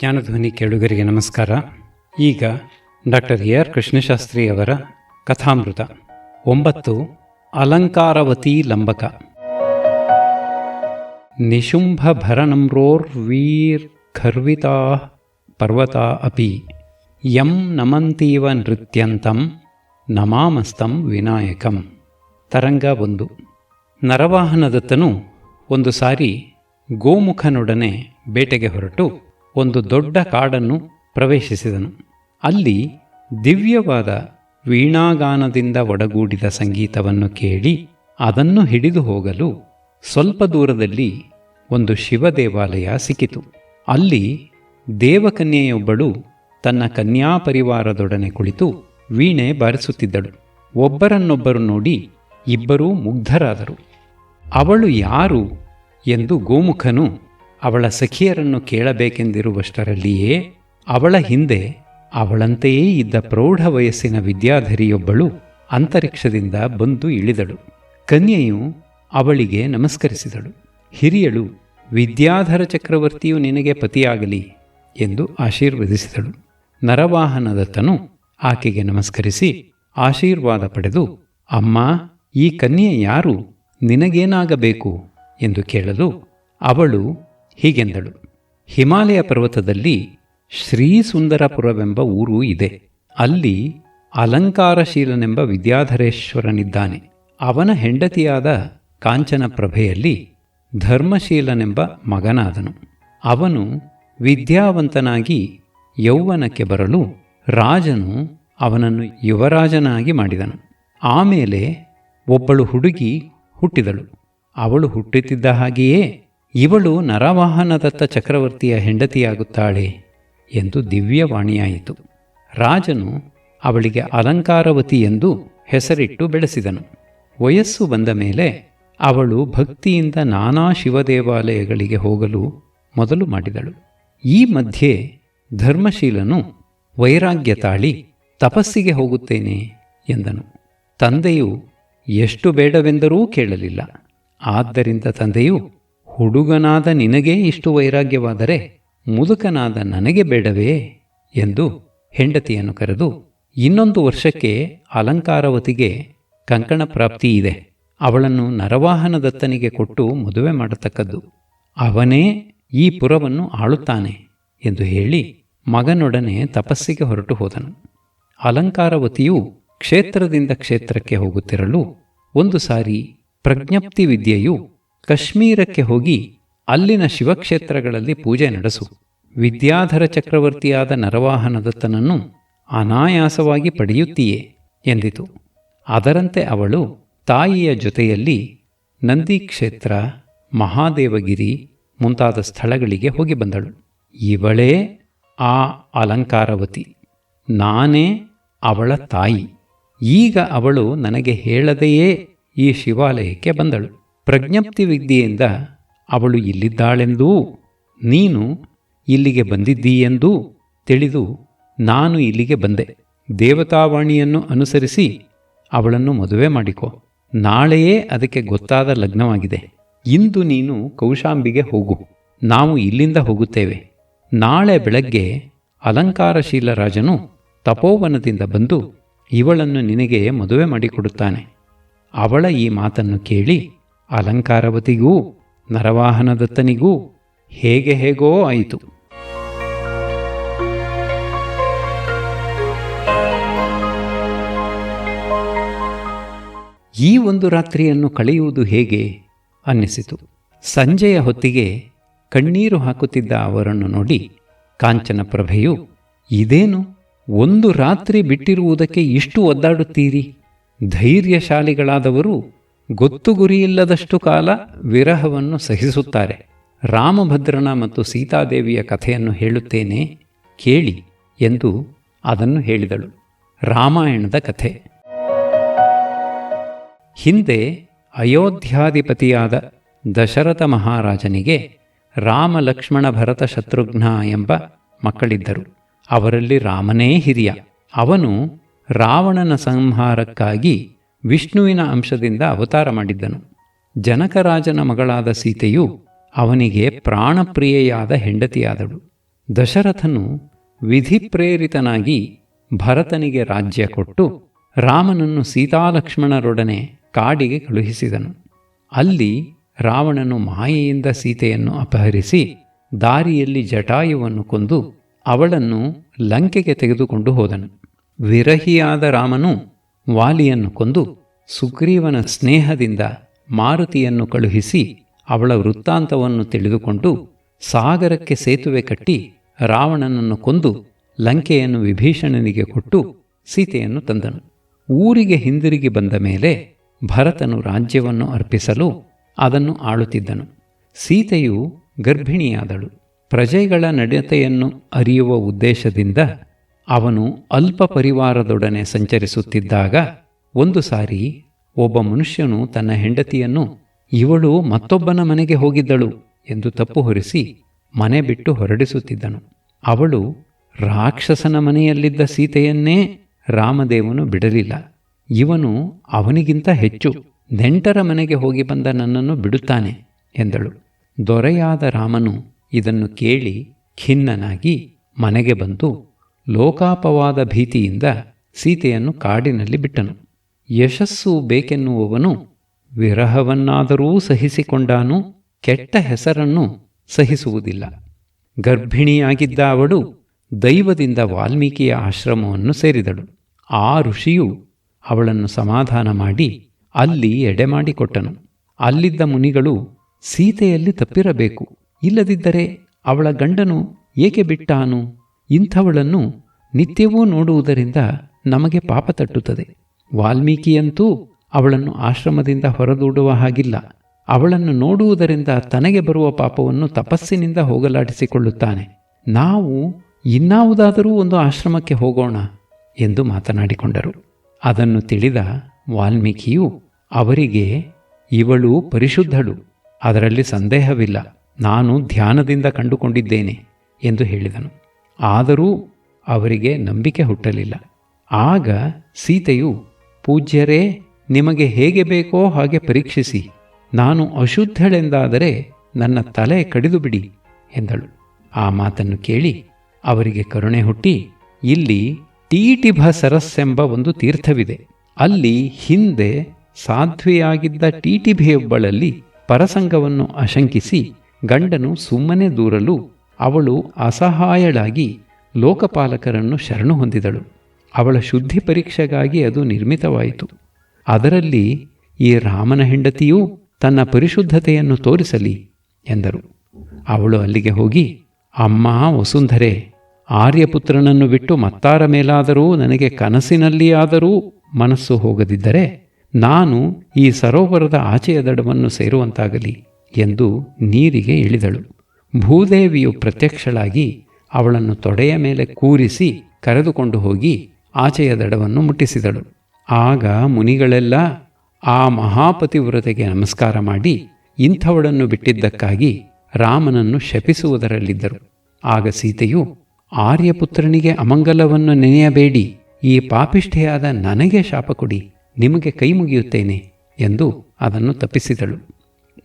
ಜ್ಞಾನಧ್ವನಿ ಕೇಳುಗರಿಗೆ ನಮಸ್ಕಾರ. ಈಗ ಡಾಕ್ಟರ್ ಎ ಆರ್ ಕೃಷ್ಣಶಾಸ್ತ್ರಿ ಅವರ ಕಥಾಮೃತ. ಒಂಬತ್ತು ಅಲಂಕಾರವತಿ ಲಂಬಕ. ನಿಶುಂಭ ಭರನಮ್ರೋರ್ ವೀರ್ ಖರ್ವಿತಾ ಪರ್ವತ ಅಪಿ. ಯಂ ನಮಂತೀವ ನೃತ್ಯಂತಂ ನಮಾಮಸ್ತಂ ವಿನಾಯಕಂ. ತರಂಗ ಒಂದು. ನರವಾಹನದತ್ತನು ಒಂದು ಸಾರಿ ಗೋಮುಖನೊಡನೆ ಬೇಟೆಗೆ ಹೊರಟು ಒಂದು ದೊಡ್ಡ ಕಾಡನ್ನು ಪ್ರವೇಶಿಸಿದನು. ಅಲ್ಲಿ ದಿವ್ಯವಾದ ವೀಣಾಗಾನದಿಂದ ಒಡಗೂಡಿದ ಸಂಗೀತವನ್ನು ಕೇಳಿ ಅದನ್ನು ಹಿಡಿದು ಹೋಗಲು ಸ್ವಲ್ಪ ದೂರದಲ್ಲಿ ಒಂದು ಶಿವ ದೇವಾಲಯ ಸಿಕ್ಕಿತು. ಅಲ್ಲಿ ದೇವಕನ್ಯೆಯೊಬ್ಬಳು ತನ್ನ ಕನ್ಯಾ ಪರಿವಾರದೊಡನೆ ಕುಳಿತು ವೀಣೆ ಬಾರಿಸುತ್ತಿದ್ದಳು. ಒಬ್ಬರನ್ನೊಬ್ಬರು ನೋಡಿ ಇಬ್ಬರೂ ಮುಗ್ಧರಾದರು. ಅವಳು ಯಾರು ಎಂದು ಗೋಮುಖನು ಅವಳ ಸಖಿಯರನ್ನು ಕೇಳಬೇಕೆಂದಿರುವಷ್ಟರಲ್ಲಿಯೇ ಅವಳ ಹಿಂದೆ ಅವಳಂತೆಯೇ ಇದ್ದ ಪ್ರೌಢ ವಯಸ್ಸಿನ ವಿದ್ಯಾಧರಿಯೊಬ್ಬಳು ಅಂತರಿಕ್ಷದಿಂದ ಬಂದು ಇಳಿದಳು. ಕನ್ಯೆಯು ಅವಳಿಗೆ ನಮಸ್ಕರಿಸಿದಳು. ಹಿರಿಯಳು, ವಿದ್ಯಾಧರ ಚಕ್ರವರ್ತಿಯು ನಿನಗೆ ಪತಿಯಾಗಲಿ ಎಂದು ಆಶೀರ್ವದಿಸಿದಳು. ನರವಾಹನದತ್ತನು ಆಕೆಗೆ ನಮಸ್ಕರಿಸಿ ಆಶೀರ್ವಾದ ಪಡೆದು, ಅಮ್ಮ, ಈ ಕನ್ಯೆ ಯಾರು? ನಿನಗೇನಾಗಬೇಕು? ಎಂದು ಕೇಳಲು ಅವಳು ಹೀಗೆಂದಳು. ಹಿಮಾಲಯ ಪರ್ವತದಲ್ಲಿ ಶ್ರೀಸುಂದರಪುರವೆಂಬ ಊರು ಇದೆ. ಅಲ್ಲಿ ಅಲಂಕಾರಶೀಲನೆಂಬ ವಿದ್ಯಾಧರೇಶ್ವರನಿದ್ದಾನೆ. ಅವನ ಹೆಂಡತಿಯಾದ ಕಾಂಚನ ಪ್ರಭೆಯಲ್ಲಿ ಧರ್ಮಶೀಲನೆಂಬ ಮಗನಾದನು. ಅವನು ವಿದ್ಯಾವಂತನಾಗಿ ಯೌವನಕ್ಕೆ ಬರಲು ರಾಜನು ಅವನನ್ನು ಯುವರಾಜನಾಗಿ ಮಾಡಿದನು. ಆಮೇಲೆ ಒಬ್ಬಳು ಹುಡುಗಿ ಹುಟ್ಟಿದಳು. ಅವಳು ಹುಟ್ಟುತ್ತಿದ್ದ ಹಾಗೆಯೇ ಇವಳು ನರವಾಹನದತ್ತ ಚಕ್ರವರ್ತಿಯ ಹೆಂಡತಿಯಾಗುತ್ತಾಳೆ ಎಂದು ದಿವ್ಯವಾಣಿಯಾಯಿತು. ರಾಜನು ಅವಳಿಗೆ ಅಲಂಕಾರವತಿ ಎಂದು ಹೆಸರಿಟ್ಟು ಬೆಳೆಸಿದನು. ವಯಸ್ಸು ಬಂದ ಮೇಲೆ ಅವಳು ಭಕ್ತಿಯಿಂದ ನಾನಾ ಶಿವದೇವಾಲಯಗಳಿಗೆ ಹೋಗಲು ಮೊದಲು ಮಾಡಿದಳು. ಈ ಮಧ್ಯೆ ಧರ್ಮಶೀಲನು ವೈರಾಗ್ಯ ತಾಳಿ ತಪಸ್ಸಿಗೆ ಹೋಗುತ್ತೇನೆ ಎಂದನು. ತಂದೆಯು ಎಷ್ಟು ಬೇಡವೆಂದರೂ ಕೇಳಲಿಲ್ಲ. ಆದ್ದರಿಂದ ತಂದೆಯು ಹುಡುಗನಾದ ನಿನಗೇ ಇಷ್ಟು ವೈರಾಗ್ಯವಾದರೆ ಮುದುಕನಾದ ನನಗೆ ಬೇಡವೇ ಎಂದು ಹೆಂಡತಿಯನ್ನು ಕರೆದು ಇನ್ನೊಂದು ವರ್ಷಕ್ಕೆ ಅಲಂಕಾರವತಿಗೆ ಕಂಕಣ ಪ್ರಾಪ್ತಿ ಇದೆ. ಅವಳನ್ನು ನರವಾಹನದತ್ತನಿಗೆ ಕೊಟ್ಟು ಮದುವೆ ಮಾಡತಕ್ಕದ್ದು. ಅವನೇ ಈ ಪುರವನ್ನು ಆಳುತ್ತಾನೆ ಎಂದು ಹೇಳಿ ಮಗನೊಡನೆ ತಪಸ್ಸಿಗೆ ಹೊರಟು ಹೋದನು. ಅಲಂಕಾರವತಿಯು ಕ್ಷೇತ್ರದಿಂದ ಕ್ಷೇತ್ರಕ್ಕೆ ಹೋಗುತ್ತಿರಲು ಒಂದು ಸಾರಿ ಪ್ರಜ್ಞಪ್ತಿ ವಿದ್ಯೆಯು ಕಾಶ್ಮೀರಕ್ಕೆ ಹೋಗಿ ಅಲ್ಲಿನ ಶಿವಕ್ಷೇತ್ರಗಳಲ್ಲಿ ಪೂಜೆ ನಡೆಸು. ವಿದ್ಯಾಧರ ಚಕ್ರವರ್ತಿಯಾದ ನರವಾಹನದತ್ತನನ್ನು ಅನಾಯಾಸವಾಗಿ ಪಡೆಯುತ್ತೀಯೇ ಎಂದಿತು. ಅದರಂತೆ ಅವಳು ತಾಯಿಯ ಜೊತೆಯಲ್ಲಿ ನಂದಿ ಕ್ಷೇತ್ರ ಮಹಾದೇವಗಿರಿ ಮುಂತಾದ ಸ್ಥಳಗಳಿಗೆ ಹೋಗಿ ಬಂದಳು. ಇವಳೇ ಆ ಅಲಂಕಾರವತಿ. ನಾನೇ ಅವಳ ತಾಯಿ. ಈಗ ಅವಳು ನನಗೆ ಹೇಳದೆಯೇ ಈ ಶಿವಾಲಯಕ್ಕೆ ಬಂದಳು. ಪ್ರಜ್ಞಪ್ತಿ ವಿದ್ಯೆಯಿಂದ ಅವಳು ಇಲ್ಲಿದ್ದಾಳೆಂದೂ, ನೀನು ಇಲ್ಲಿಗೆ ಬಂದಿದ್ದೀಯೆಂದೂ ತಿಳಿದು ನಾನು ಇಲ್ಲಿಗೆ ಬಂದೆ. ದೇವತಾವಾಣಿಯನ್ನು ಅನುಸರಿಸಿ ಅವಳನ್ನು ಮದುವೆ ಮಾಡಿಕೊ. ನಾಳೆಯೇ ಅದಕ್ಕೆ ಗೊತ್ತಾದ ಲಗ್ನವಾಗಿದೆ. ಇಂದು ನೀನು ಕೌಶಾಂಬಿಗೆ ಹೋಗು. ನಾವು ಇಲ್ಲಿಂದ ಹೋಗುತ್ತೇವೆ. ನಾಳೆ ಬೆಳಗ್ಗೆ ಅಲಂಕಾರಶೀಲ ರಾಜನು ತಪೋವನದಿಂದ ಬಂದು ಇವಳನ್ನು ನಿನಗೆ ಮದುವೆ ಮಾಡಿಕೊಡುತ್ತಾನೆ. ಅವಳ ಈ ಮಾತನ್ನು ಕೇಳಿ ಅಲಂಕಾರವತಿಗೂ, ನರವಾಹನದತ್ತನಿಗೂ ಹೇಗೆ ಹೇಗೋ ಆಯಿತು. ಈ ಒಂದು ರಾತ್ರಿಯನ್ನು ಕಳೆಯುವುದು ಹೇಗೆ? ಅನ್ನಿಸಿತು. ಸಂಜೆಯ ಹೊತ್ತಿಗೆ ಕಣ್ಣೀರು ಹಾಕುತ್ತಿದ್ದ ಅವರನ್ನು ನೋಡಿ ಕಾಂಚನ ಪ್ರಭೆಯು ಇದೇನು? ಒಂದು ರಾತ್ರಿ ಬಿಟ್ಟಿರುವುದಕ್ಕೆ ಇಷ್ಟು ಒದ್ದಾಡುತ್ತೀರಿ? ಧೈರ್ಯಶಾಲಿಗಳಾದವರು ಗೊತ್ತು ಗುರಿಯಿಲ್ಲದಷ್ಟು ಕಾಲ ವಿರಹವನ್ನು ಸಹಿಸುತ್ತಾರೆ. ರಾಮಭದ್ರನ ಮತ್ತು ಸೀತಾದೇವಿಯ ಕಥೆಯನ್ನು ಹೇಳುತ್ತೇನೆ, ಕೇಳಿ ಎಂದು ಅದನ್ನು ಹೇಳಿದಳು. ರಾಮಾಯಣದ ಕಥೆ. ಹಿಂದೆ ಅಯೋಧ್ಯಾಧಿಪತಿಯಾದ ದಶರಥ ಮಹಾರಾಜನಿಗೆ ರಾಮ ಲಕ್ಷ್ಮಣ ಭರತ ಶತ್ರುಘ್ನ ಎಂಬ ಮಕ್ಕಳಿದ್ದರು. ಅವರಲ್ಲಿ ರಾಮನೇ ಹಿರಿಯ. ಅವನು ರಾವಣನ ಸಂಹಾರಕ್ಕಾಗಿ ವಿಷ್ಣುವಿನ ಅಂಶದಿಂದ ಅವತಾರ ಮಾಡಿದ್ದನು. ಜನಕರಾಜನ ಮಗಳಾದ ಸೀತೆಯು ಅವನಿಗೆ ಪ್ರಾಣಪ್ರಿಯೆಯಾದ ಹೆಂಡತಿಯಾದಳು. ದಶರಥನು ವಿಧಿಪ್ರೇರಿತನಾಗಿ ಭರತನಿಗೆ ರಾಜ್ಯ ಕೊಟ್ಟು ರಾಮನನ್ನು ಸೀತಾಲಕ್ಷ್ಮಣರೊಡನೆ ಕಾಡಿಗೆ ಕಳುಹಿಸಿದನು. ಅಲ್ಲಿ ರಾವಣನು ಮಾಯೆಯಿಂದ ಸೀತೆಯನ್ನು ಅಪಹರಿಸಿ ದಾರಿಯಲ್ಲಿ ಜಟಾಯುವನ್ನು ಕೊಂದು ಅವಳನ್ನು ಲಂಕೆಗೆ ತೆಗೆದುಕೊಂಡು ಹೋದನು. ವಿರಹಿಯಾದ ರಾಮನು ವಾಲಿಯನ್ನು ಕೊಂದು ಸುಗ್ರೀವನ ಸ್ನೇಹದಿಂದ ಮಾರುತಿಯನ್ನು ಕಳುಹಿಸಿ ಅವಳ ವೃತ್ತಾಂತವನ್ನು ತಿಳಿದುಕೊಂಡು ಸಾಗರಕ್ಕೆ ಸೇತುವೆ ಕಟ್ಟಿ ರಾವಣನನ್ನು ಕೊಂದು ಲಂಕೆಯನ್ನು ವಿಭೀಷಣನಿಗೆ ಕೊಟ್ಟು ಸೀತೆಯನ್ನು ತಂದನು. ಊರಿಗೆ ಹಿಂದಿರುಗಿ ಬಂದ ಮೇಲೆ ಭರತನು ರಾಜ್ಯವನ್ನು ಅರ್ಪಿಸಲು ಅದನ್ನು ಆಳುತ್ತಿದ್ದನು. ಸೀತೆಯು ಗರ್ಭಿಣಿಯಾದಳು. ಪ್ರಜೆಗಳ ನಡತೆಯನ್ನು ಅರಿಯುವ ಉದ್ದೇಶದಿಂದ ಅವನು ಅಲ್ಪ ಪರಿವಾರದೊಡನೆ ಸಂಚರಿಸುತ್ತಿದ್ದಾಗ ಒಂದು ಸಾರಿ ಒಬ್ಬ ಮನುಷ್ಯನು ತನ್ನ ಹೆಂಡತಿಯನ್ನು, ಇವಳು ಮತ್ತೊಬ್ಬನ ಮನೆಗೆ ಹೋಗಿದ್ದಳು ಎಂದು ತಪ್ಪು ಹೊರಿಸಿ ಮನೆ ಬಿಟ್ಟು ಹೊರಡಿಸುತ್ತಿದ್ದನು. ಅವಳು, ರಾಕ್ಷಸನ ಮನೆಯಲ್ಲಿದ್ದ ಸೀತೆಯನ್ನೇ ರಾಮದೇವನು ಬಿಡಲಿಲ್ಲ. ಇವನು ಅವನಿಗಿಂತ ಹೆಚ್ಚು ನೆಂಟರ ಮನೆಗೆ ಹೋಗಿ ಬಂದ ನನ್ನನ್ನು ಬಿಡುತ್ತಾನೆ ಎಂದಳು. ದೊರೆಯಾದ ರಾಮನು ಇದನ್ನು ಕೇಳಿ ಖಿನ್ನನಾಗಿ ಮನೆಗೆ ಬಂದು ಲೋಕಾಪವಾದ ಭೀತಿಯಿಂದ ಸೀತೆಯನ್ನು ಕಾಡಿನಲ್ಲಿ ಬಿಟ್ಟನು. ಯಶಸ್ಸು ಬೇಕೆನ್ನುವವನು ವಿರಹವನ್ನಾದರೂ ಸಹಿಸಿಕೊಂಡಾನು, ಕೆಟ್ಟ ಹೆಸರನ್ನು ಸಹಿಸುವುದಿಲ್ಲ. ಗರ್ಭಿಣಿಯಾಗಿದ್ದ ಅವಳು ದೈವದಿಂದ ವಾಲ್ಮೀಕಿಯ ಆಶ್ರಮವನ್ನು ಸೇರಿದಳು. ಆ ಋಷಿಯು ಅವಳನ್ನು ಸಮಾಧಾನ ಮಾಡಿ ಅಲ್ಲಿ ಎಡೆಮಾಡಿಕೊಟ್ಟನು ಅಲ್ಲಿದ್ದ ಮುನಿಗಳು ಸೀತೆಯಲ್ಲಿ ತಪ್ಪಿರಬೇಕು, ಇಲ್ಲದಿದ್ದರೆ ಅವಳ ಗಂಡನು ಏಕೆ ಬಿಟ್ಟಾನು? ಇಂಥವಳನ್ನು ನಿತ್ಯವೂ ನೋಡುವುದರಿಂದ ನಮಗೆ ಪಾಪ ತಟ್ಟುತ್ತದೆ. ವಾಲ್ಮೀಕಿಯಂತೂ ಅವಳನ್ನು ಆಶ್ರಮದಿಂದ ಹೊರದೂಡುವ ಹಾಗಿಲ್ಲ. ಅವಳನ್ನು ನೋಡುವುದರಿಂದ ತನಗೆ ಬರುವ ಪಾಪವನ್ನು ತಪಸ್ಸಿನಿಂದ ಹೋಗಲಾಡಿಸಿಕೊಳ್ಳುತ್ತಾನೆ. ನಾವು ಇನ್ನಾವುದಾದರೂ ಒಂದು ಆಶ್ರಮಕ್ಕೆ ಹೋಗೋಣ ಎಂದು ಮಾತನಾಡಿಕೊಂಡರು. ಅದನ್ನು ತಿಳಿದ ವಾಲ್ಮೀಕಿಯು, ಅವರಿಗೆ, ಇವಳು ಪರಿಶುದ್ಧಳು, ಅದರಲ್ಲಿ ಸಂದೇಹವಿಲ್ಲ. ನಾನು ಧ್ಯಾನದಿಂದ ಕಂಡುಕೊಂಡಿದ್ದೇನೆ ಎಂದು ಹೇಳಿದನು. ಆದರೂ ಅವರಿಗೆ ನಂಬಿಕೆ ಹುಟ್ಟಲಿಲ್ಲ. ಆಗ ಸೀತೆಯು, ಪೂಜ್ಯರೇ, ನಿಮಗೆ ಹೇಗೆ ಬೇಕೋ ಹಾಗೆ ಪರೀಕ್ಷಿಸಿ, ನಾನು ಅಶುದ್ಧಳೆಂದಾದರೆ ನನ್ನ ತಲೆ ಕಡಿದು ಬಿಡಿ ಎಂದಳು. ಆ ಮಾತನ್ನು ಕೇಳಿ ಅವರಿಗೆ ಕರುಣೆ ಹುಟ್ಟಿ, ಇಲ್ಲಿ ಟೀಟಿಭ ಸರಸ್ಸೆಂಬ ಒಂದು ತೀರ್ಥವಿದೆ. ಅಲ್ಲಿ ಹಿಂದೆ ಸಾಧ್ವಿಯಾಗಿದ್ದ ಟೀಟಿಭಿಯೊಬ್ಬಳಲ್ಲಿ ಪರಸಂಗವನ್ನು ಅಶಂಕಿಸಿ ಗಂಡನು ಸುಮ್ಮನೆ ದೂರಲು ಅವಳು ಅಸಹಾಯಳಾಗಿ ಲೋಕಪಾಲಕರನ್ನು ಶರಣು ಹೊಂದಿದಳು. ಅವಳ ಶುದ್ಧಿ ಪರೀಕ್ಷೆಗಾಗಿ ಅದು ನಿರ್ಮಿತವಾಯಿತು. ಅದರಲ್ಲಿ ಈ ರಾಮನ ಹೆಂಡತಿಯೂ ತನ್ನ ಪರಿಶುದ್ಧತೆಯನ್ನು ತೋರಿಸಲಿ ಎಂದರು. ಅವಳು ಅಲ್ಲಿಗೆ ಹೋಗಿ, ಅಮ್ಮ ವಸುಂಧರೆ, ಆರ್ಯಪುತ್ರನನ್ನು ಬಿಟ್ಟು ಮತ್ತಾರ ಮೇಲಾದರೂ ನನಗೆ ಕನಸಿನಲ್ಲಿಯಾದರೂ ಮನಸ್ಸು ಹೋಗದಿದ್ದರೆ ನಾನು ಈ ಸರೋವರದ ಆಚೆಯ ದಡವನ್ನು ಸೇರುವಂತಾಗಲಿ ಎಂದು ನೀರಿಗೆ ಇಳಿದಳು ಭೂದೇವಿಯು ಪ್ರತ್ಯಕ್ಷಳಾಗಿ ಅವಳನ್ನು ತೊಡೆಯ ಮೇಲೆ ಕೂರಿಸಿ ಕರೆದುಕೊಂಡು ಹೋಗಿ ಆಚೆಯ ದಡವನ್ನು ಮುಟ್ಟಿಸಿದಳು. ಆಗ ಮುನಿಗಳೆಲ್ಲ ಆ ಮಹಾಪತಿವ್ರತೆಗೆ ನಮಸ್ಕಾರ ಮಾಡಿ ಇಂಥವಳನ್ನು ಬಿಟ್ಟಿದ್ದಕ್ಕಾಗಿ ರಾಮನನ್ನು ಶಪಿಸುವುದರಲ್ಲಿದ್ದರು. ಆಗ ಸೀತೆಯು, ಆರ್ಯಪುತ್ರನಿಗೆ ಅಮಂಗಲವನ್ನು ನೆನೆಯಬೇಡಿ, ಈ ಪಾಪಿಷ್ಠೆಯಾದ ನನಗೆ ಶಾಪ ಕೊಡಿ, ನಿಮಗೆ ಕೈ ಮುಗಿಯುತ್ತೇನೆ ಎಂದು ಅದನ್ನು ತಪ್ಪಿಸಿದಳು.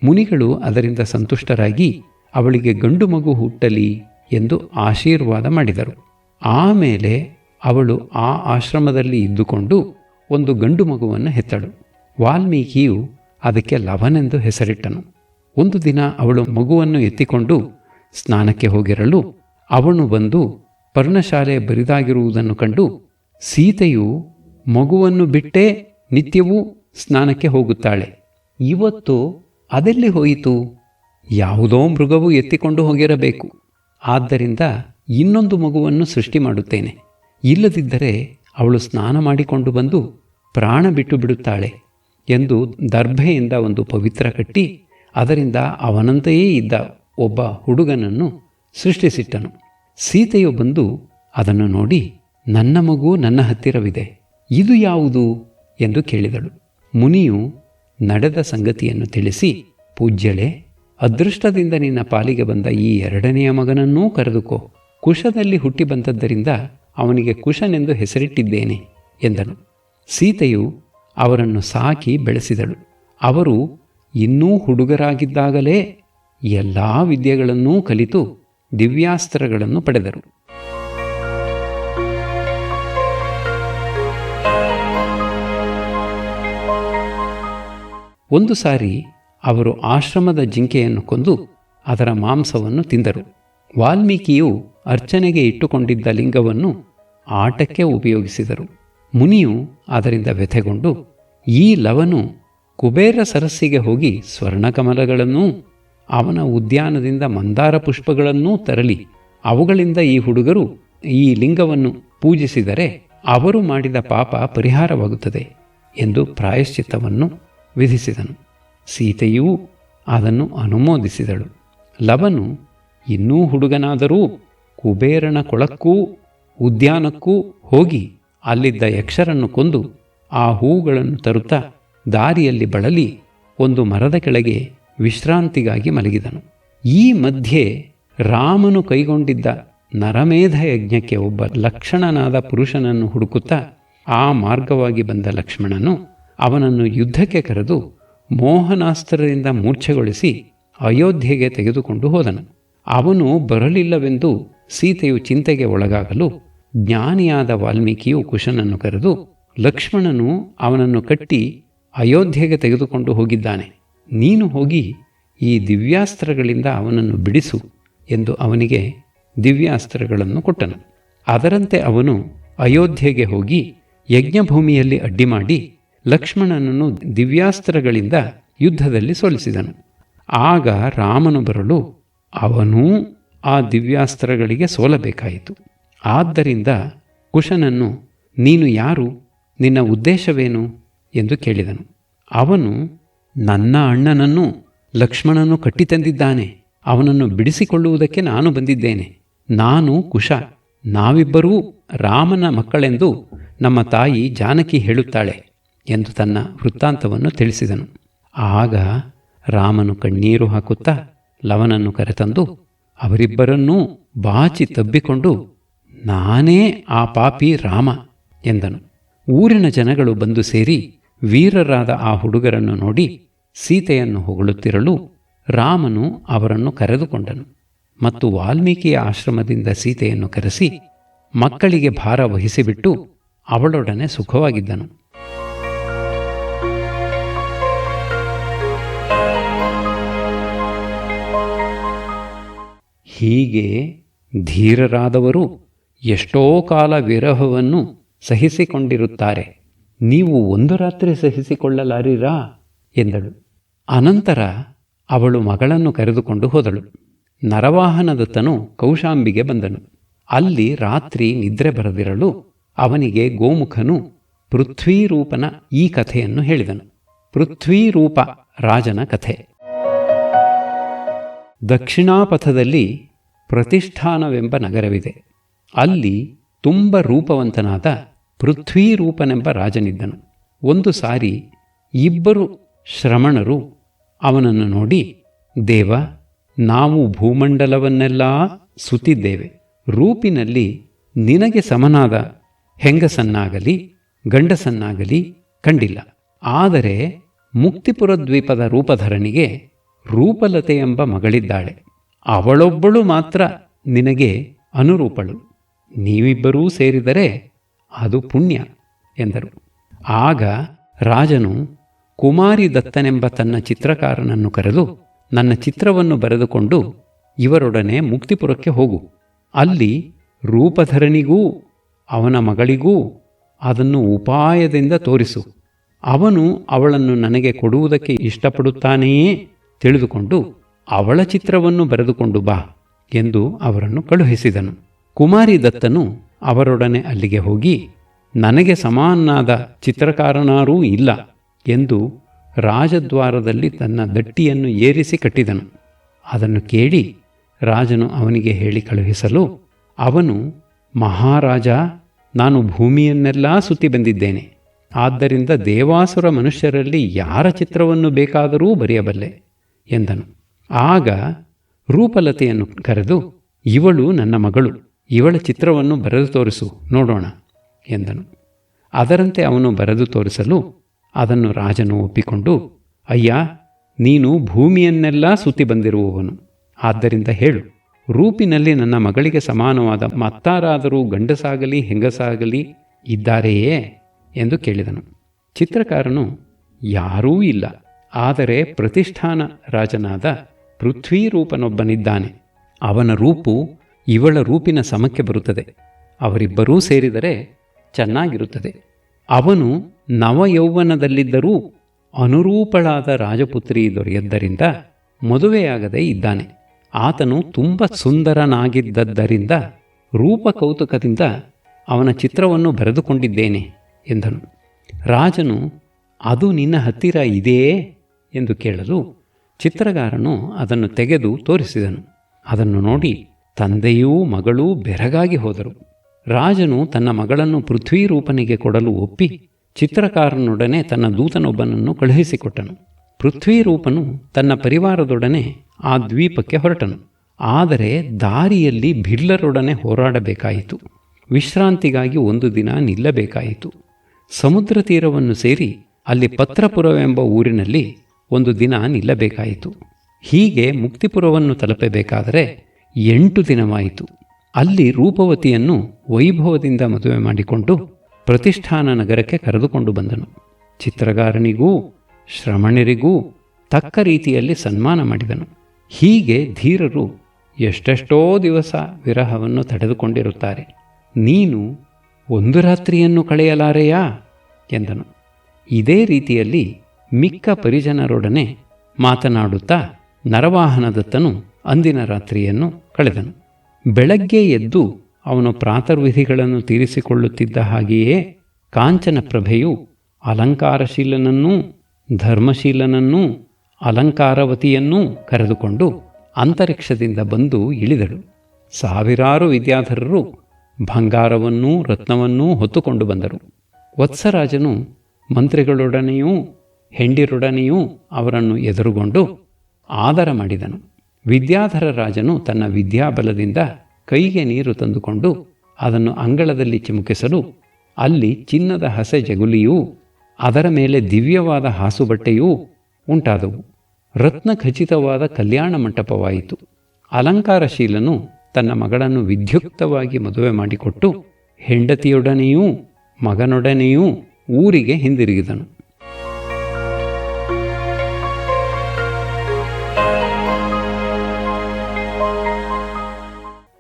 ಮುನಿಗಳು ಅದರಿಂದ ಸಂತುಷ್ಟರಾಗಿ ಅವಳಿಗೆ ಗಂಡು ಮಗು ಹುಟ್ಟಲಿ ಎಂದು ಆಶೀರ್ವಾದ ಮಾಡಿದರು. ಆಮೇಲೆ ಅವಳು ಆ ಆಶ್ರಮದಲ್ಲಿ ಇದ್ದುಕೊಂಡು ಒಂದು ಗಂಡು ಮಗುವನ್ನು ಹೆತ್ತಳು. ವಾಲ್ಮೀಕಿಯು ಅದಕ್ಕೆ ಲವನೆಂದು ಹೆಸರಿಟ್ಟನು. ಒಂದು ದಿನ ಅವಳು ಮಗುವನ್ನು ಎತ್ತಿಕೊಂಡು ಸ್ನಾನಕ್ಕೆ ಹೋಗಿರಲು ಅವನು ಬಂದು ಪರ್ಣಶಾಲೆ ಬರಿದಾಗಿರುವುದನ್ನು ಕಂಡು ಸೀತೆಯು ಮಗುವನ್ನು ಬಿಟ್ಟೇ ನಿತ್ಯವೂ ಸ್ನಾನಕ್ಕೆ ಹೋಗುತ್ತಾಳೆ. ಇವತ್ತು ಅದೆಲ್ಲಿ ಹೋಯಿತು? ಯಾವುದೋ ಮೃಗವು ಎತ್ತಿಕೊಂಡು ಹೋಗಿರಬೇಕು. ಆದ್ದರಿಂದ ಇನ್ನೊಂದು ಮಗುವನ್ನು ಸೃಷ್ಟಿ ಮಾಡುತ್ತೇನೆ. ಇಲ್ಲದಿದ್ದರೆ ಅವಳು ಸ್ನಾನ ಮಾಡಿಕೊಂಡು ಬಂದು ಪ್ರಾಣ ಬಿಟ್ಟು ಬಿಡುತ್ತಾಳೆ ಎಂದು ದರ್ಭೆಯಿಂದ ಒಂದು ಪವಿತ್ರ ಕಟ್ಟಿ ಅದರಿಂದ ಅವನಂತೆಯೇ ಇದ್ದ ಒಬ್ಬ ಹುಡುಗನನ್ನು ಸೃಷ್ಟಿಸಿಟ್ಟನು. ಸೀತೆಯು ಬಂದು ಅದನ್ನು ನೋಡಿ, ನನ್ನ ಮಗು ನನ್ನ ಹತ್ತಿರವಿದೆ, ಇದು ಯಾವುದು? ಎಂದು ಕೇಳಿದಳು. ಮುನಿಯು ನಡೆದ ಸಂಗತಿಯನ್ನು ತಿಳಿಸಿ, ಪೂಜ್ಯಳೆ ಅದೃಷ್ಟದಿಂದ ನಿನ್ನ ಪಾಲಿಗೆ ಬಂದ ಈ ಎರಡನೆಯ ಮಗನನ್ನೂ ಕರೆದುಕೋ. ಕುಶದಲ್ಲಿ ಹುಟ್ಟಿ ಬಂದದ್ದರಿಂದ ಅವನಿಗೆ ಕುಶನೆಂದು ಹೆಸರಿಟ್ಟಿದ್ದೇನೆ ಎಂದನು. ಸೀತೆಯು ಅವರನ್ನು ಸಾಕಿ ಬೆಳೆಸಿದಳು. ಅವರು ಇನ್ನೂ ಹುಡುಗರಾಗಿದ್ದಾಗಲೇ ಎಲ್ಲ ವಿದ್ಯೆಗಳನ್ನೂ ಕಲಿತು ದಿವ್ಯಾಸ್ತ್ರಗಳನ್ನು ಪಡೆದರು. ಒಂದು ಸಾರಿ ಅವರು ಆಶ್ರಮದ ಜಿಂಕೆಯನ್ನು ಕೊಂದು ಅದರ ಮಾಂಸವನ್ನು ತಿಂದರು. ವಾಲ್ಮೀಕಿಯು ಅರ್ಚನೆಗೆ ಇಟ್ಟುಕೊಂಡಿದ್ದ ಲಿಂಗವನ್ನು ಆಟಕ್ಕೆ ಉಪಯೋಗಿಸಿದರು. ಮುನಿಯು ಅದರಿಂದ ವ್ಯಥೆಗೊಂಡು, ಈ ಲವನು ಕುಬೇರ ಸರಸ್ಸಿಗೆ ಹೋಗಿ ಸ್ವರ್ಣಕಮಲಗಳನ್ನೂ, ಅವನ ಉದ್ಯಾನದಿಂದ ಮಂದಾರ ಪುಷ್ಪಗಳನ್ನೂ ತರಲಿ. ಅವುಗಳಿಂದ ಈ ಹುಡುಗರು ಈ ಲಿಂಗವನ್ನು ಪೂಜಿಸಿದರೆ ಅವರು ಮಾಡಿದ ಪಾಪ ಪರಿಹಾರವಾಗುತ್ತದೆ ಎಂದು ಪ್ರಾಯಶ್ಚಿತ್ತವನ್ನು ವಿಧಿಸಿದನು. ಸೀತೆಯೂ ಅದನ್ನು ಅನುಮೋದಿಸಿದಳು. ಲವನು ಇನ್ನೂ ಹುಡುಗನಾದರೂ ಕುಬೇರನ ಕೊಳಕ್ಕೂ ಉದ್ಯಾನಕ್ಕೂ ಹೋಗಿ ಅಲ್ಲಿದ್ದ ಯಕ್ಷರನ್ನು ಕೊಂದು ಆ ಹೂಗಳನ್ನು ತರುತ್ತಾ ದಾರಿಯಲ್ಲಿ ಬಳಲಿ ಒಂದು ಮರದ ಕೆಳಗೆ ವಿಶ್ರಾಂತಿಗಾಗಿ ಮಲಗಿದನು. ಈ ಮಧ್ಯೆ ರಾಮನು ಕೈಗೊಂಡಿದ್ದ ನರಮೇಧ ಯಜ್ಞಕ್ಕೆ ಒಬ್ಬ ಲಕ್ಷಣನಾದ ಪುರುಷನನ್ನು ಹುಡುಕುತ್ತಾ ಆ ಮಾರ್ಗವಾಗಿ ಬಂದ ಲಕ್ಷ್ಮಣನು ಅವನನ್ನು ಯುದ್ಧಕ್ಕೆ ಕರೆದು ಮೋಹನಾಸ್ತ್ರದಿಂದ ಮೂರ್ಛೆಗೊಳಿಸಿ ಅಯೋಧ್ಯೆಗೆ ತೆಗೆದುಕೊಂಡು ಹೋದನು. ಅವನು ಬರಲಿಲ್ಲವೆಂದು ಸೀತೆಯು ಚಿಂತೆಗೆ ಒಳಗಾಗಲು ಜ್ಞಾನಿಯಾದ ವಾಲ್ಮೀಕಿಯು ಕುಶನನ್ನು ಕರೆದು, ಲಕ್ಷ್ಮಣನು ಅವನನ್ನು ಕಟ್ಟಿ ಅಯೋಧ್ಯೆಗೆ ತೆಗೆದುಕೊಂಡು ಹೋಗಿದ್ದಾನೆ. ನೀನು ಹೋಗಿ ಈ ದಿವ್ಯಾಸ್ತ್ರಗಳಿಂದ ಅವನನ್ನು ಬಿಡಿಸು ಎಂದು ಅವನಿಗೆ ದಿವ್ಯಾಸ್ತ್ರಗಳನ್ನು ಕೊಟ್ಟನು. ಅದರಂತೆ ಅವನು ಅಯೋಧ್ಯೆಗೆ ಹೋಗಿ ಯಜ್ಞಭೂಮಿಯಲ್ಲಿ ಅಡ್ಡಿ ಮಾಡಿ ಲಕ್ಷ್ಮಣನನ್ನು ದಿವ್ಯಾಸ್ತ್ರಗಳಿಂದ ಯುದ್ಧದಲ್ಲಿ ಸೋಲಿಸಿದನು. ಆಗ ರಾಮನು ಬರಲು ಅವನೂ ಆ ದಿವ್ಯಾಸ್ತ್ರಗಳಿಗೆ ಸೋಲಬೇಕಾಯಿತು. ಆದ್ದರಿಂದ ಕುಶನನ್ನು, ನೀನು ಯಾರು? ನಿನ್ನ ಉದ್ದೇಶವೇನು? ಎಂದು ಕೇಳಿದನು. ಅವನು, ನನ್ನ ಅಣ್ಣನನ್ನು ಲಕ್ಷ್ಮಣನು ಕಟ್ಟಿತಂದಿದ್ದಾನೆ. ಅವನನ್ನು ಬಿಡಿಸಿಕೊಳ್ಳುವುದಕ್ಕೆ ನಾನು ಬಂದಿದ್ದೇನೆ. ನಾನು ಕುಶ. ನಾವಿಬ್ಬರೂ ರಾಮನ ಮಕ್ಕಳೆಂದು ನಮ್ಮ ತಾಯಿ ಜಾನಕಿ ಹೇಳುತ್ತಾಳೆ. ಎಂದು ತನ್ನ ವೃತ್ತಾಂತವನ್ನು ತಿಳಿಸಿದನು. ಆಗ ರಾಮನು ಕಣ್ಣೀರು ಹಾಕುತ್ತಾ ಲವನನ್ನು ಕರೆತಂದು, ಅವರಿಬ್ಬರನ್ನೂ ಬಾಚಿ ತಬ್ಬಿಕೊಂಡು, ನಾನೇ ಆ ಪಾಪಿ ರಾಮ ಎಂದನು. ಊರಿನ ಜನಗಳು ಬಂದು ಸೇರಿ ವೀರರಾದ ಆ ಹುಡುಗರನ್ನು ನೋಡಿ ಸೀತೆಯನ್ನು ಹೊಗಳುತ್ತಿರಲು ರಾಮನು ಅವರನ್ನು ಕರೆದುಕೊಂಡನು. ಮತ್ತು ವಾಲ್ಮೀಕಿಯ ಆಶ್ರಮದಿಂದ ಸೀತೆಯನ್ನು ಕರೆಸಿ ಮಕ್ಕಳಿಗೆ ಭಾರ ವಹಿಸಿಬಿಟ್ಟು ಅವಳೊಡನೆ ಸುಖವಾಗಿದ್ದನು. ಹೀಗೆ ಧೀರರಾದವರು ಎಷ್ಟೋ ಕಾಲ ವಿರಹವನ್ನು ಸಹಿಸಿಕೊಂಡಿರುತ್ತಾರೆ. ನೀವು ಒಂದು ರಾತ್ರಿ ಸಹಿಸಿಕೊಳ್ಳಲಾರಿರಾ? ಎಂದಳು. ಅನಂತರ ಅವಳು ಮಗಳನ್ನು ಕರೆದುಕೊಂಡು ಹೋದಳು. ನರವಾಹನದತ್ತನು ಕೌಶಾಂಬಿಗೆ ಬಂದನು. ಅಲ್ಲಿ ರಾತ್ರಿ ನಿದ್ರೆ ಬರದಿರಲು ಅವನಿಗೆ ಗೋಮುಖನು ಪೃಥ್ವೀರೂಪನ ಈ ಕಥೆಯನ್ನು ಹೇಳಿದನು. ಪೃಥ್ವೀರೂಪ ರಾಜನ ಕಥೆ. ದಕ್ಷಿಣಾಪಥದಲ್ಲಿ ಪ್ರತಿಷ್ಠಾನವೆಂಬ ನಗರವಿದೆ. ಅಲ್ಲಿ ತುಂಬ ರೂಪವಂತನಾದ ಪೃಥ್ವೀರೂಪನೆಂಬ ರಾಜನಿದ್ದನು. ಒಂದು ಸಾರಿ ಇಬ್ಬರು ಶ್ರಮಣರು ಅವನನ್ನು ನೋಡಿ, ದೇವ, ನಾವು ಭೂಮಂಡಲವನ್ನೆಲ್ಲ ಸುತ್ತಿದ್ದೇವೆ. ರೂಪಿನಲ್ಲಿ ನಿನಗೆ ಸಮನಾದ ಹೆಂಗಸನ್ನಾಗಲಿ, ಗಂಡಸನ್ನಾಗಲಿ ಕಂಡಿಲ್ಲ. ಆದರೆ ಮುಕ್ತಿಪುರ ದ್ವೀಪದ ರೂಪಧರನಿಗೆ ರೂಪಲತೆ ಎಂಬ ಮಗಳಿದ್ದಾಳೆ. ಅವಳೊಬ್ಬಳು ಮಾತ್ರ ನಿನಗೆ ಅನುರೂಪಳು. ನೀವಿಬ್ಬರೂ ಸೇರಿದರೆ ಅದು ಪುಣ್ಯ ಎಂದರು. ಆಗ ರಾಜನು, ಕುಮಾರಿ ದತ್ತನೆಂಬ ತನ್ನ ಚಿತ್ರಕಾರನನ್ನು ಕರೆದು ನನ್ನ ಚಿತ್ರವನ್ನು ಬರೆದುಕೊಂಡು ಇವರೊಡನೆ ಮುಕ್ತಿಪುರಕ್ಕೆ ಹೋಗು. ಅಲ್ಲಿ ರೂಪಧರನಿಗೂ ಅವನ ಮಗಳಿಗೂ ಅದನ್ನು ಉಪಾಯದಿಂದ ತೋರಿಸು. ಅವನು ಅವಳನ್ನು ನನಗೆ ಕೊಡುವುದಕ್ಕೆ ಇಷ್ಟಪಡುತ್ತಾನೆಯೇ? ತಿಳಿದುಕೊಂಡು ಅವಳ ಚಿತ್ರವನ್ನು ಬರೆದುಕೊಂಡು ಬಾ ಎಂದು ಅವರನ್ನು ಕಳುಹಿಸಿದನು. ಕುಮಾರಿ ದತ್ತನು ಅವರೊಡನೆ ಅಲ್ಲಿಗೆ ಹೋಗಿ, ನನಗೆ ಸಮಾನಾದ ಚಿತ್ರಕಾರನಾರೂ ಇಲ್ಲ ಎಂದು ರಾಜದ್ವಾರದಲ್ಲಿ ತನ್ನ ದಟ್ಟಿಯನ್ನು ಏರಿಸಿ ಕಟ್ಟಿದನು. ಅದನ್ನು ಕೇಳಿ ರಾಜನು ಅವನಿಗೆ ಹೇಳಿ ಕಳುಹಿಸಲು, ಅವನು ಮಹಾರಾಜ, ನಾನು ಭೂಮಿಯನ್ನೆಲ್ಲ ಸುತ್ತಿ ಬಂದಿದ್ದೇನೆ. ಆದ್ದರಿಂದ ದೇವಾಸುರ ಮನುಷ್ಯರಲ್ಲಿ ಯಾರ ಚಿತ್ರವನ್ನು ಬೇಕಾದರೂ ಬರೆಯಬಲ್ಲೆ ಎಂದನು. ಆಗ ರೂಪಲತೆಯನ್ನು ಕರೆದು, ಇವಳು ನನ್ನ ಮಗಳು, ಇವಳ ಚಿತ್ರವನ್ನು ಬರೆದು ತೋರಿಸು, ನೋಡೋಣ, ಎಂದನು. ಅದರಂತೆ ಅವನು ಬರೆದು ತೋರಿಸಲು ಅದನ್ನು ರಾಜನು ಒಪ್ಪಿಕೊಂಡು, ಅಯ್ಯ, ನೀನು ಭೂಮಿಯನ್ನೆಲ್ಲ ಸುತ್ತಿ ಬಂದಿರುವವನು. ಆದ್ದರಿಂದ ಹೇಳು, ರೂಪಿನಲ್ಲಿ ನನ್ನ ಮಗಳಿಗೆ ಸಮಾನವಾದ ಮತ್ತಾರಾದರೂ ಗಂಡಸಾಗಲಿ, ಹೆಂಗಸಾಗಲಿ ಇದ್ದಾರೆಯೇ? ಎಂದು ಕೇಳಿದನು. ಚಿತ್ರಕಾರನು, ಯಾರೂ ಇಲ್ಲ, ಆದರೆ ಪ್ರತಿಷ್ಠಾನ ರಾಜನಾದ ಪೃಥ್ವೀರೂಪನೊಬ್ಬನಿದ್ದಾನೆ. ಅವನ ರೂಪು ಇವಳ ರೂಪಿನ ಸಮಕ್ಕೆ ಬರುತ್ತದೆ. ಅವರಿಬ್ಬರೂ ಸೇರಿದರೆ ಚೆನ್ನಾಗಿರುತ್ತದೆ. ಅವನು ನವಯೌವನದಲ್ಲಿದ್ದರೂ ಅನುರೂಪಳಾದ ರಾಜಪುತ್ರಿ ದೊರೆಯದ್ದರಿಂದ ಮದುವೆಯಾಗದೇ ಇದ್ದಾನೆ. ಆತನು ತುಂಬ ಸುಂದರನಾಗಿದ್ದದ್ದರಿಂದ ರೂಪಕೌತುಕದಿಂದ ಅವನ ಚಿತ್ರವನ್ನು ಬರೆದುಕೊಂಡಿದ್ದೇನೆ ಎಂದನು. ರಾಜನು, ಅದು ನಿನ್ನ ಹತ್ತಿರ ಇದೆಯೇ? ಎಂದು ಕೇಳಲು ಚಿತ್ರಗಾರನು ಅದನ್ನು ತೆಗೆದು ತೋರಿಸಿದನು. ಅದನ್ನು ನೋಡಿ ತಂದೆಯೂ ಮಗಳೂ ಬೆರಗಾಗಿ ಹೋದರು. ರಾಜನು ತನ್ನ ಮಗಳನ್ನು ಪೃಥ್ವೀರೂಪನಿಗೆ ಕೊಡಲು ಒಪ್ಪಿ ಚಿತ್ರಕಾರನೊಡನೆ ತನ್ನ ದೂತನೊಬ್ಬನನ್ನು ಕಳುಹಿಸಿಕೊಟ್ಟನು. ಪೃಥ್ವೀರೂಪನು ತನ್ನ ಪರಿವಾರದೊಡನೆ ಆ ದ್ವೀಪಕ್ಕೆ ಹೊರಟನು. ಆದರೆ ದಾರಿಯಲ್ಲಿ ಭಿಲ್ಲರೊಡನೆ ಹೋರಾಡಬೇಕಾಯಿತು. ವಿಶ್ರಾಂತಿಗಾಗಿ ಒಂದು ದಿನ ನಿಲ್ಲಬೇಕಾಯಿತು. ಸಮುದ್ರ ತೀರವನ್ನು ಸೇರಿ ಅಲ್ಲಿ ಪತ್ರಪುರವೆಂಬ ಊರಿನಲ್ಲಿ ಒಂದು ದಿನ ನಿಲ್ಲಬೇಕಾಯಿತು. ಹೀಗೆ ಮುಕ್ತಿಪುರವನ್ನು ತಲುಪಬೇಕಾದರೆ ಎಂಟು ದಿನವಾಯಿತು. ಅಲ್ಲಿ ರೂಪವತಿಯನ್ನು ವೈಭವದಿಂದ ಮದುವೆ ಮಾಡಿಕೊಂಡು ಪ್ರತಿಷ್ಠಾನ ನಗರಕ್ಕೆ ಕರೆದುಕೊಂಡು ಬಂದನು. ಚಿತ್ರಗಾರನಿಗೂ ಶ್ರಮಣರಿಗೂ ತಕ್ಕ ರೀತಿಯಲ್ಲಿ ಸನ್ಮಾನ ಮಾಡಿದನು. ಹೀಗೆ ಧೀರರು ಎಷ್ಟೆಷ್ಟೋ ದಿವಸ ವಿರಹವನ್ನು ತಡೆದುಕೊಂಡಿರುತ್ತಾರೆ. ನೀನು ಒಂದು ರಾತ್ರಿಯನ್ನು ಕಳೆಯಲಾರೆಯಾ? ಎಂದನು. ಇದೇ ರೀತಿಯಲ್ಲಿ ಮಿಕ್ಕ ಪರಿಜನರೊಡನೆ ಮಾತನಾಡುತ್ತಾ ನರವಾಹನದತ್ತನು ಅಂದಿನ ರಾತ್ರಿಯನ್ನು ಕಳೆದನು. ಬೆಳಗ್ಗೆ ಎದ್ದು ಅವನು ಪ್ರಾತರ್ವಿಧಿಗಳನ್ನು ತೀರಿಸಿಕೊಳ್ಳುತ್ತಿದ್ದ ಹಾಗೆಯೇ ಕಾಂಚನ ಪ್ರಭೆಯು ಅಲಂಕಾರಶೀಲನನ್ನೂ ಧರ್ಮಶೀಲನನ್ನೂ ಅಲಂಕಾರವತಿಯನ್ನೂ ಕರೆದುಕೊಂಡು ಅಂತರಿಕ್ಷದಿಂದ ಬಂದು ಇಳಿದಳು. ಸಾವಿರಾರು ವಿದ್ಯಾಧರರು ಬಂಗಾರವನ್ನೂ ರತ್ನವನ್ನೂ ಹೊತ್ತುಕೊಂಡು ಬಂದರು. ವತ್ಸರಾಜನು ಮಂತ್ರಿಗಳೊಡನೆಯೂ ಹೆಂಡಿರೊಡನೆಯೂ ಅವರನ್ನು ಎದುರುಗೊಂಡು ಆದರ ಮಾಡಿದನು. ವಿದ್ಯಾಧರ ರಾಜನು ತನ್ನ ವಿದ್ಯಾಬಲದಿಂದ ಕೈಗೆ ನೀರು ತಂದುಕೊಂಡು ಅದನ್ನು ಅಂಗಳದಲ್ಲಿ ಚಿಮುಕಿಸಲು ಅಲ್ಲಿ ಚಿನ್ನದ ಹಸೆ ಜಗುಲಿಯೂ ಅದರ ಮೇಲೆ ದಿವ್ಯವಾದ ಹಾಸುಬಟ್ಟೆಯೂ ಉಂಟಾದವು. ರತ್ನ ಖಚಿತವಾದ ಕಲ್ಯಾಣ ಮಂಟಪವಾಯಿತು. ಅಲಂಕಾರಶೀಲನು ತನ್ನ ಮಗಳನ್ನು ವಿದ್ಯುಕ್ತವಾಗಿ ಮದುವೆ ಮಾಡಿಕೊಟ್ಟು ಹೆಂಡತಿಯೊಡನೆಯೂ ಮಗನೊಡನೆಯೂ ಊರಿಗೆ ಹಿಂದಿರುಗಿದನು.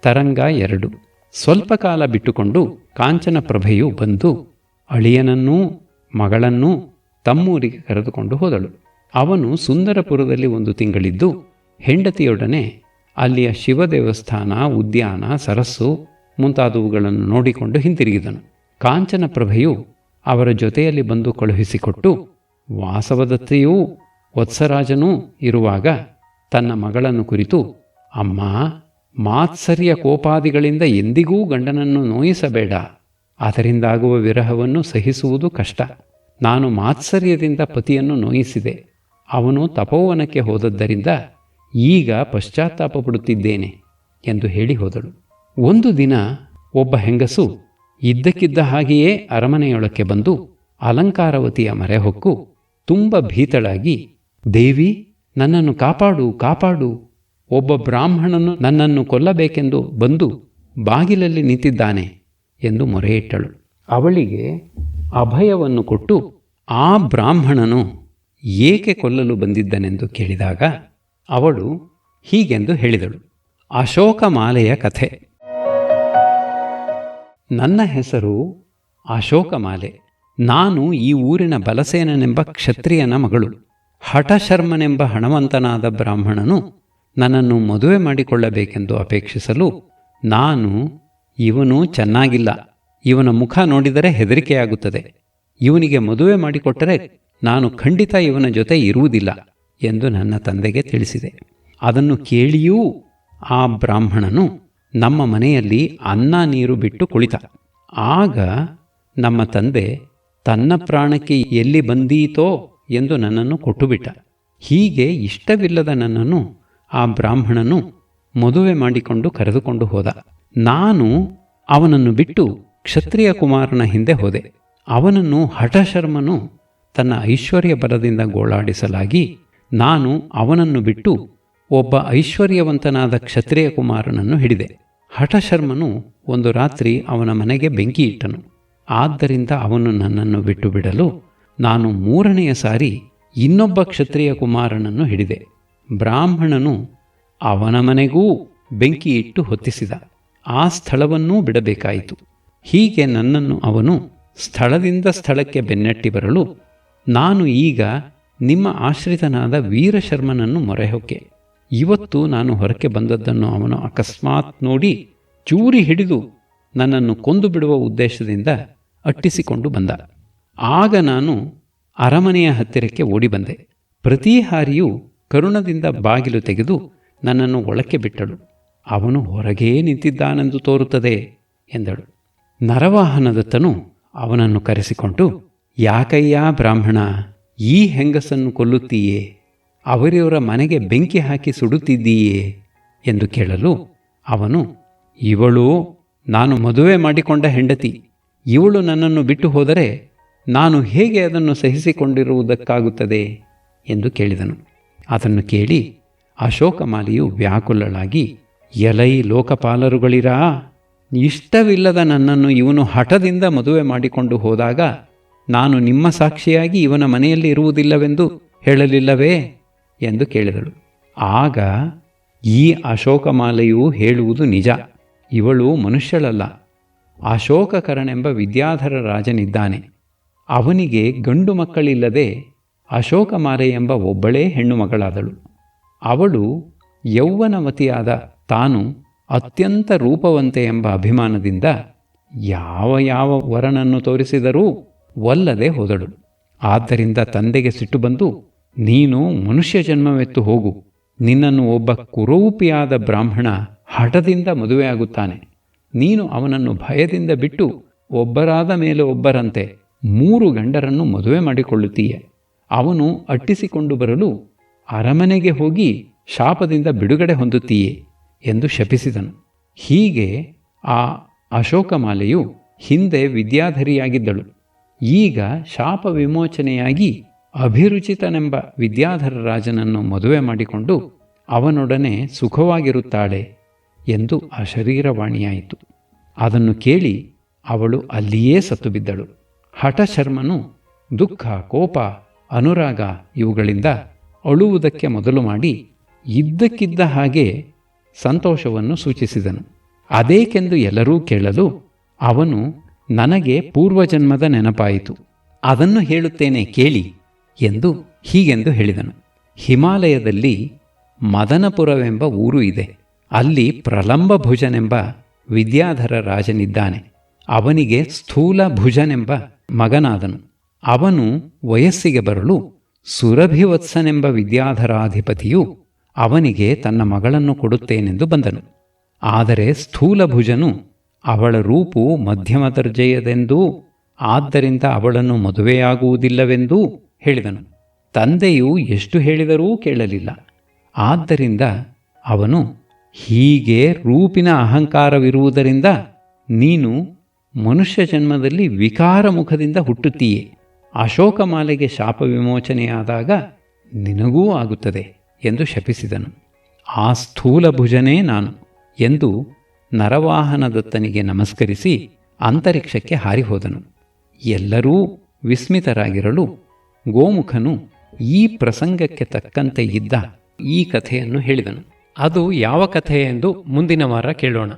ತರಂಗ ಎರಡು. ಸ್ವಲ್ಪ ಕಾಲ ಬಿಟ್ಟುಕೊಂಡು ಕಾಂಚನ ಪ್ರಭೆಯು ಬಂದು ಅಳಿಯನನ್ನೂ ಮಗಳನ್ನೂ ತಮ್ಮೂರಿಗೆ ಕರೆದುಕೊಂಡು ಹೋದಳು. ಅವನು ಸುಂದರಪುರದಲ್ಲಿ ಒಂದು ತಿಂಗಳಿದ್ದು ಹೆಂಡತಿಯೊಡನೆ ಅಲ್ಲಿಯ ಶಿವ ದೇವಸ್ಥಾನ ಉದ್ಯಾನ, ಸರಸ್ಸು ಮುಂತಾದವುಗಳನ್ನು ನೋಡಿಕೊಂಡು ಹಿಂತಿರುಗಿದನು. ಕಾಂಚನ ಪ್ರಭೆಯು ಅವರ ಜೊತೆಯಲ್ಲಿ ಬಂದು ಕಳುಹಿಸಿಕೊಟ್ಟು ವಾಸವದತ್ತೆಯೂ ವತ್ಸರಾಜನೂ ಇರುವಾಗ ತನ್ನ ಮಗಳನ್ನು ಕುರಿತು, ಅಮ್ಮ ಮಾತ್ಸರ್ಯ ಕೋಪಾದಿಗಳಿಂದ ಎಂದಿಗೂ ಗಂಡನನ್ನು ನೋಯಿಸಬೇಡ. ಅದರಿಂದಾಗುವ ವಿರಹವನ್ನು ಸಹಿಸುವುದು ಕಷ್ಟ. ನಾನು ಮಾತ್ಸರ್ಯದಿಂದ ಪತಿಯನ್ನು ನೋಯಿಸಿದೆ. ಅವನು ತಪೋವನಕ್ಕೆ ಹೋದದ್ದರಿಂದ ಈಗ ಪಶ್ಚಾತ್ತಾಪ ಪಡುತ್ತಿದ್ದೇನೆ ಎಂದು ಹೇಳಿ ಹೋದಳು. ಒಂದು ದಿನ ಒಬ್ಬ ಹೆಂಗಸು ಇದ್ದಕ್ಕಿದ್ದ ಹಾಗೆಯೇ ಅರಮನೆಯೊಳಕ್ಕೆ ಬಂದು ಅಲಂಕಾರವತಿಯ ಮರೆಹೊಕ್ಕು ತುಂಬ ಭೀತಳಾಗಿ, ದೇವಿ, ನನ್ನನ್ನು ಕಾಪಾಡು ಕಾಪಾಡು ಒಬ್ಬ ಬ್ರಾಹ್ಮಣನು ನನ್ನನ್ನು ಕೊಲ್ಲಬೇಕೆಂದು ಬಂದು ಬಾಗಿಲಲ್ಲಿ ನಿಂತಿದ್ದಾನೆ ಎಂದು ಮೊರೆಯಿಟ್ಟಳು. ಅವಳಿಗೆ ಅಭಯವನ್ನು ಕೊಟ್ಟು, ಆ ಬ್ರಾಹ್ಮಣನು ಏಕೆ ಕೊಲ್ಲಲು ಬಂದಿದ್ದನೆಂದು ಕೇಳಿದಾಗ ಅವಳು ಹೀಗೆಂದು ಹೇಳಿದಳು. ಅಶೋಕಮಾಲೆಯ ಕಥೆ. ನನ್ನ ಹೆಸರು ಅಶೋಕಮಾಲೆ. ನಾನು ಈ ಊರಿನ ಬಲಸೇನನೆಂಬ ಕ್ಷತ್ರಿಯನ ಮಗಳು. ಹಠಶರ್ಮನೆಂಬ ಹಣವಂತನಾದ ಬ್ರಾಹ್ಮಣನು ನನ್ನನ್ನು ಮದುವೆ ಮಾಡಿಕೊಳ್ಳಬೇಕೆಂದು ಅಪೇಕ್ಷಿಸಲು ನಾನು ಇವನು ಚೆನ್ನಾಗಿಲ್ಲ. ಇವನ ಮುಖ ನೋಡಿದರೆ ಹೆದರಿಕೆಯಾಗುತ್ತದೆ. ಇವನಿಗೆ ಮದುವೆ ಮಾಡಿಕೊಟ್ಟರೆ ನಾನು ಖಂಡಿತ ಇವನ ಜೊತೆ ಇರುವುದಿಲ್ಲ ಎಂದು ನನ್ನ ತಂದೆಗೆ ತಿಳಿಸಿದೆ. ಅದನ್ನು ಕೇಳಿಯೂ ಆ ಬ್ರಾಹ್ಮಣನು ನಮ್ಮ ಮನೆಯಲ್ಲಿ ಅನ್ನ ನೀರು ಬಿಟ್ಟು ಕುಳಿತ. ಆಗ ನಮ್ಮ ತಂದೆ, ತನ್ನ ಪ್ರಾಣಕ್ಕೆ ಎಲ್ಲಿ ಬಂದೀತೋ? ಎಂದು ನನ್ನನ್ನು ಕೊಟ್ಟುಬಿಟ್ಟ. ಹೀಗೆ ಇಷ್ಟವಿಲ್ಲದ ನನ್ನನ್ನು ಆ ಬ್ರಾಹ್ಮಣನು ಮದುವೆ ಮಾಡಿಕೊಂಡು ಕರೆದುಕೊಂಡು ಹೋದ. ನಾನು ಅವನನ್ನು ಬಿಟ್ಟು ಕ್ಷತ್ರಿಯ ಕುಮಾರನ ಹಿಂದೆ ಹೋದೆ. ಅವನನ್ನು ಹಠಶರ್ಮನು ತನ್ನ ಐಶ್ವರ್ಯ ಬಲದಿಂದ ಗೋಳಾಡಿಸಲಾಗಿ ನಾನು ಅವನನ್ನು ಬಿಟ್ಟು ಒಬ್ಬ ಐಶ್ವರ್ಯವಂತನಾದ ಕ್ಷತ್ರಿಯ ಕುಮಾರನನ್ನು ಹಿಡಿದೆ. ಹಠಶರ್ಮನು ಒಂದು ರಾತ್ರಿ ಅವನ ಮನೆಗೆ ಬೆಂಕಿ ಇಟ್ಟನು. ಆದ್ದರಿಂದ ಅವನು ನನ್ನನ್ನು ಬಿಟ್ಟು ಬಿಡಲು ನಾನು ಮೂರನೆಯ ಸಾರಿ ಇನ್ನೊಬ್ಬ ಕ್ಷತ್ರಿಯ ಕುಮಾರನನ್ನು ಹಿಡಿದೆ. ಬ್ರಾಹ್ಮಣನು ಅವನ ಮನೆಗೂ ಬೆಂಕಿ ಇಟ್ಟು ಹೊತ್ತಿಸಿದ. ಆ ಸ್ಥಳವನ್ನೂ ಬಿಡಬೇಕಾಯಿತು. ಹೀಗೆ ನನ್ನನ್ನು ಅವನು ಸ್ಥಳದಿಂದ ಸ್ಥಳಕ್ಕೆ ಬೆನ್ನಟ್ಟಿ ಬರಲು, ನಾನು ಈಗ ನಿಮ್ಮ ಆಶ್ರಿತನಾದ ವೀರಶರ್ಮನನ್ನು ಮೊರೆಹೊಕ್ಕೆ. ಇವತ್ತು ನಾನು ಹೊರಕ್ಕೆ ಬಂದದ್ದನ್ನು ಅವನು ಅಕಸ್ಮಾತ್ ನೋಡಿ ಚೂರಿ ಹಿಡಿದು ನನ್ನನ್ನು ಕೊಂದು ಬಿಡುವ ಉದ್ದೇಶದಿಂದ ಅಟ್ಟಿಸಿಕೊಂಡು ಬಂದ. ಆಗ ನಾನು ಅರಮನೆಯ ಹತ್ತಿರಕ್ಕೆ ಓಡಿ ಬಂದೆ ಪ್ರತಿ ಹಾರಿಯೂ ಕರುಣದಿಂದ ಬಾಗಿಲು ತೆಗೆದು ನನ್ನನ್ನು ಒಳಕ್ಕೆ ಬಿಟ್ಟಳು. ಅವನು ಹೊರಗೇ ನಿಂತಿದ್ದಾನೆಂದು ತೋರುತ್ತದೆ ಎಂದಳು. ನರವಾಹನದತ್ತನು ಅವನನ್ನು ಕರೆಸಿಕೊಂಡು, ಯಾಕಯ್ಯ ಬ್ರಾಹ್ಮಣ, ಈ ಹೆಂಗಸನ್ನು ಕೊಲ್ಲುತ್ತೀಯೇ? ಅವರಿವರ ಮನೆಗೆ ಬೆಂಕಿ ಹಾಕಿ ಸುಡುತ್ತಿದ್ದೀಯೇ? ಎಂದು ಕೇಳಲು ಅವನು, ಇವಳು ನಾನು ಮದುವೆ ಮಾಡಿಕೊಂಡ ಹೆಂಡತಿ. ಇವಳು ನನ್ನನ್ನು ಬಿಟ್ಟು ಹೋದರೆ ನಾನು ಹೇಗೆ ಅದನ್ನು ಸಹಿಸಿಕೊಂಡಿರುವುದಕ್ಕಾಗುತ್ತದೆ? ಎಂದು ಕೇಳಿದನು. ಅದನ್ನು ಕೇಳಿ ಅಶೋಕಮಾಲಿಯು ವ್ಯಾಕುಲಳಾಗಿ, ಎಲೈ ಲೋಕಪಾಲರುಗಳಿರಾ? ಇಷ್ಟವಿಲ್ಲದ ನನ್ನನ್ನು ಇವನು ಹಠದಿಂದ ಮದುವೆ ಮಾಡಿಕೊಂಡು ಹೋದಾಗ ನಾನು ನಿಮ್ಮ ಸಾಕ್ಷಿಯಾಗಿ ಇವನ ಮನೆಯಲ್ಲಿ ಇರುವುದಿಲ್ಲವೆಂದು ಹೇಳಲಿಲ್ಲವೇ? ಎಂದು ಕೇಳಿದಳು. ಆಗ ಈ ಅಶೋಕಮಾಲೆಯು ಹೇಳುವುದು ನಿಜ. ಇವಳು ಮನುಷ್ಯಳಲ್ಲ. ಅಶೋಕಕರನೆಂಬ ವಿದ್ಯಾಧರ ರಾಜನಿದ್ದಾನೆ. ಅವನಿಗೆ ಗಂಡು ಮಕ್ಕಳಿಲ್ಲದೆ ಅಶೋಕಮಾಲೆ ಎಂಬ ಒಬ್ಬಳೇ ಹೆಣ್ಣು ಮಗಳಾದಳು ಅವಳು ಯೌವನವತಿಯಾದ ತಾನು ಅತ್ಯಂತ ರೂಪವಂತೆ ಎಂಬ ಅಭಿಮಾನದಿಂದ ಯಾವ ಯಾವ ವರನನ್ನು ತೋರಿಸಿದರೂ ಒಲ್ಲದೆ ಹೋದಳು. ಆದ್ದರಿಂದ ತಂದೆಗೆ ಸಿಟ್ಟು ಬಂದು, ನೀನು ಮನುಷ್ಯ ಜನ್ಮವೆತ್ತು ಹೋಗು. ನಿನ್ನನ್ನು ಒಬ್ಬ ಕುರೂಪಿಯಾದ ಬ್ರಾಹ್ಮಣ ಹಠದಿಂದ ಮದುವೆಯಾಗುತ್ತಾನೆ. ನೀನು ಅವನನ್ನು ಭಯದಿಂದ ಬಿಟ್ಟು ಒಬ್ಬರಾದ ಮೇಲೆ ಒಬ್ಬರಂತೆ ಮೂರು ಗಂಡರನ್ನು ಮದುವೆ ಮಾಡಿಕೊಳ್ಳುತ್ತೀಯ. ಅವನು ಅಟ್ಟಿಸಿಕೊಂಡು ಬರಲು ಅರಮನೆಗೆ ಹೋಗಿ ಶಾಪದಿಂದ ಬಿಡುಗಡೆ ಹೊಂದುತ್ತೀಯೇ ಎಂದು ಶಪಿಸಿದನು. ಹೀಗೆ ಆ ಅಶೋಕಮಾಲೆಯು ಹಿಂದೆ ವಿದ್ಯಾಧರಿಯಾಗಿದ್ದಳು. ಈಗ ಶಾಪ ವಿಮೋಚನೆಯಾಗಿ ಅಭಿರುಚಿತನೆಂಬ ವಿದ್ಯಾಧರ ರಾಜನನ್ನು ಮದುವೆ ಮಾಡಿಕೊಂಡು ಅವನೊಡನೆ ಸುಖವಾಗಿರುತ್ತಾಳೆ ಎಂದು ಅಶರೀರವಾಣಿಯಾಯಿತು ಅದನ್ನು ಕೇಳಿ ಅವಳು ಅಲ್ಲಿಯೇ ಸತ್ತು ಬಿದ್ದಳು. ಹಠಶರ್ಮನು ದುಃಖ, ಕೋಪ ಅನುರಾಗ ಇವುಗಳಿಂದ ಅಳುವುದಕ್ಕೆ ಮೊದಲು ಮಾಡಿ ಇದ್ದಕ್ಕಿದ್ದ ಹಾಗೆ ಸಂತೋಷವನ್ನು ಸೂಚಿಸಿದನು. ಅದೇಕೆಂದು ಎಲ್ಲರೂ ಕೇಳಲು ಅವನು ನನಗೆ ಪೂರ್ವಜನ್ಮದ ನೆನಪಾಯಿತು. ಅದನ್ನು ಹೇಳುತ್ತೇನೆ ಕೇಳಿ ಎಂದು ಹೀಗೆಂದು ಹೇಳಿದನು. ಹಿಮಾಲಯದಲ್ಲಿ ಮದನಪುರವೆಂಬ ಊರು ಇದೆ. ಅಲ್ಲಿ ಪ್ರಲಂಬ ಭುಜನೆಂಬ ವಿದ್ಯಾಧರ ರಾಜನಿದ್ದಾನೆ. ಅವನಿಗೆ ಸ್ಥೂಲ ಭುಜನೆಂಬ ಮಗನಾದನು. ಅವನು ವಯಸ್ಸಿಗೆ ಬರಲು ಸುರಭಿವತ್ಸನೆಂಬ ವಿದ್ಯಾಧರಾಧಿಪತಿಯು ಅವನಿಗೆ ತನ್ನ ಮಗಳನ್ನು ಕೊಡುತ್ತೇನೆಂದು ಬಂದನು. ಆದರೆ ಸ್ಥೂಲಭುಜನು ಅವಳ ರೂಪು ಮಧ್ಯಮ ದರ್ಜೆಯದೆಂದೂ, ಆದ್ದರಿಂದ ಅವಳನ್ನು ಮದುವೆಯಾಗುವುದಿಲ್ಲವೆಂದೂ ಹೇಳಿದನು. ತಂದೆಯು ಎಷ್ಟು ಹೇಳಿದರೂ ಕೇಳಲಿಲ್ಲ. ಆದ್ದರಿಂದ ಅವನು, ಹೀಗೆ ರೂಪಿನ ಅಹಂಕಾರವಿರುವುದರಿಂದ ನೀನು ಮನುಷ್ಯ ಜನ್ಮದಲ್ಲಿ ವಿಕಾರ ಮುಖದಿಂದ ಹುಟ್ಟುತ್ತೀಯೇ. ಅಶೋಕಮಾಲೆಗೆ ಶಾಪ ವಿಮೋಚನೆಯಾದಾಗ ನಿನಗೂ ಆಗುತ್ತದೆ ಎಂದು ಶಪಿಸಿದನು. ಆ ಸ್ಥೂಲ ಭುಜನೇ ನಾನು ಎಂದು ನರವಾಹನದತ್ತನಿಗೆ ನಮಸ್ಕರಿಸಿ ಅಂತರಿಕ್ಷಕ್ಕೆ ಹಾರಿಹೋದನು. ಎಲ್ಲರೂ ವಿಸ್ಮಿತರಾಗಿರಲು ಗೋಮುಖನು ಈ ಪ್ರಸಂಗಕ್ಕೆ ತಕ್ಕಂತೆ ಇದ್ದ ಈ ಕಥೆಯನ್ನು ಹೇಳಿದನು. ಅದು ಯಾವ ಕಥೆ ಎಂದು ಮುಂದಿನ ವಾರ ಕೇಳೋಣ.